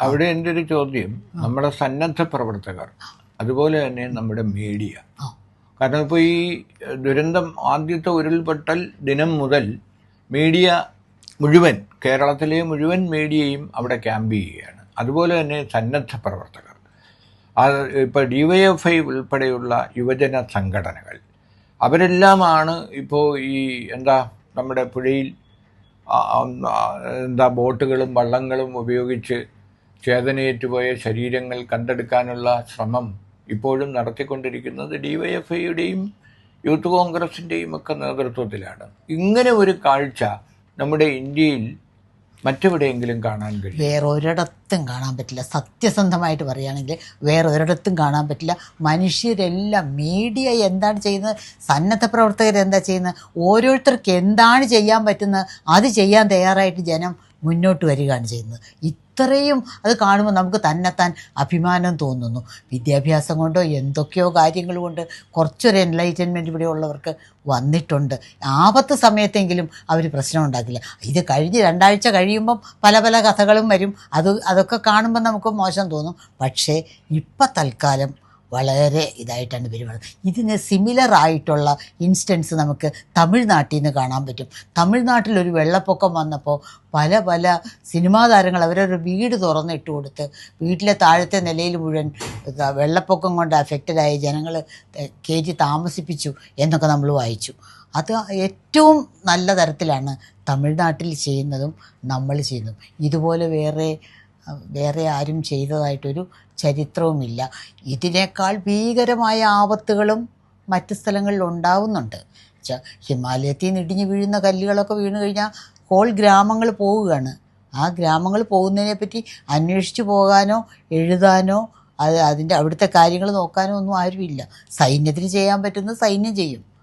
അവിടെ എന്റെ ഒരു ചോദ്യം നമ്മുടെ സന്നദ്ധ പ്രവർത്തകർ അതുപോലെ തന്നെ നമ്മുടെ മീഡിയ. കാരണം ഇപ്പോൾ ഈ ദുരന്തം ആദ്യത്തെ ഉരുൾപൊട്ടൽ ദിനം മുതൽ മീഡിയ മുഴുവൻ കേരളത്തിലെ മുഴുവൻ മീഡിയയും അവിടെ ക്യാമ്പ് ചെയ്യുകയാണ്. അതുപോലെ തന്നെ സന്നദ്ധ പ്രവർത്തകർ. ഇപ്പോൾ ഡി വൈ എഫ് ഐ ഉൾപ്പെടെയുള്ള യുവജന സംഘടനകൾ അവരെല്ലാമാണ് ഇപ്പോൾ ഈ എന്താ നമ്മുടെ പുഴയിൽ എന്താ ബോട്ടുകളും വള്ളങ്ങളും ഉപയോഗിച്ച് ചേതനയേറ്റുപോയ ശരീരങ്ങൾ കണ്ടെടുക്കാനുള്ള ശ്രമം ഇപ്പോഴും നടത്തിക്കൊണ്ടിരിക്കുന്നത് ഡി വൈ എഫ് ഐയുടെയും യൂത്ത് കോൺഗ്രസിന്റെയും ഒക്കെ നേതൃത്വത്തിലാണ്. ഇങ്ങനെ ഒരു കാഴ്ച നമ്മുടെ ഇന്ത്യയിൽ മറ്റെവിടെയെങ്കിലും കാണാൻ കഴിയും? വേറൊരിടത്തും കാണാൻ പറ്റില്ല. സത്യസന്ധമായിട്ട് പറയുകയാണെങ്കിൽ വേറൊരിടത്തും കാണാൻ പറ്റില്ല. മനുഷ്യരെല്ലാം മീഡിയ എന്താണ് ചെയ്യുന്നത്? സന്നദ്ധ പ്രവർത്തകർ എന്താ ചെയ്യുന്നത്? ഓരോരുത്തർക്ക് എന്താണ് ചെയ്യാൻ പറ്റുന്നത്? അത് ചെയ്യാൻ തയ്യാറായിട്ട് ജനം മുന്നോട്ട് വരികയാണ് ചെയ്യുന്നത്. ഇത്രയും അത് കാണുമ്പോൾ നമുക്ക് തന്നെത്താൻ അഭിമാനം തോന്നുന്നു. വിദ്യാഭ്യാസം കൊണ്ടോ എന്തൊക്കെയോ കാര്യങ്ങൾ കൊണ്ട് കുറച്ചൊരു എൻലൈറ്റൻമെന്റ് ഇവിടെ ഉള്ളവർക്ക് വന്നിട്ടുണ്ട്. ആപത്ത് സമയത്തെങ്കിലും അവർ പ്രശ്നം ഉണ്ടാക്കില്ല. ഇത് കഴിഞ്ഞ് രണ്ടാഴ്ച കഴിയുമ്പം പല പല കഥകളും വരും. അത് അതൊക്കെ കാണുമ്പോൾ നമുക്ക് മോശം തോന്നും. പക്ഷേ ഇപ്പം തൽക്കാലം വളരെ ഇതായിട്ടാണ് പെരുമാറുന്നത് ഇതിന് സിമിലർ ആയിട്ടുള്ള ഇൻസ്റ്റൻസ് നമുക്ക് തമിഴ്നാട്ടിൽ നിന്ന് കാണാൻ പറ്റും. തമിഴ്നാട്ടിൽ ഒരു വെള്ളപ്പൊക്കം വന്നപ്പോൾ പല പല സിനിമാ താരങ്ങൾ അവരൊരു വീട് തുറന്നിട്ട് കൊടുത്ത് വീട്ടിലെ താഴത്തെ നിലയിൽ മുഴുവൻ വെള്ളപ്പൊക്കം കൊണ്ട് അഫക്റ്റഡായ ജനങ്ങൾ കയറ്റി താമസിപ്പിച്ചു എന്നൊക്കെ നമ്മൾ വായിച്ചു. അത് ഏറ്റവും നല്ല തരത്തിലാണ് തമിഴ്നാട്ടിൽ ചെയ്യുന്നതും നമ്മൾ ചെയ്യുന്നതും. ഇതുപോലെ വേറെ വേറെ ആരും ചെയ്തതായിട്ടൊരു ചരിത്രവുമില്ല. ഇതിനേക്കാൾ ഭീകരമായ ആപത്തുകളും മറ്റ് സ്ഥലങ്ങളിൽ ഉണ്ടാവുന്നുണ്ട്. ഹിമാലയത്തിൽ നിന്ന് ഇടിഞ്ഞ് വീഴുന്ന കല്ലുകളൊക്കെ വീണു കഴിഞ്ഞാൽ ഹോൾ ഗ്രാമങ്ങൾ പോവുകയാണ്. ആ ഗ്രാമങ്ങൾ പോകുന്നതിനെ പറ്റി അന്വേഷിച്ച് പോകാനോ എഴുതാനോ അത് അതിന്റെ അവിടുത്തെ കാര്യങ്ങൾ നോക്കാനോ ഒന്നും ആരുമില്ല. സൈന്യത്തിന് ചെയ്യാൻ പറ്റുന്ന സൈന്യം ചെയ്യും.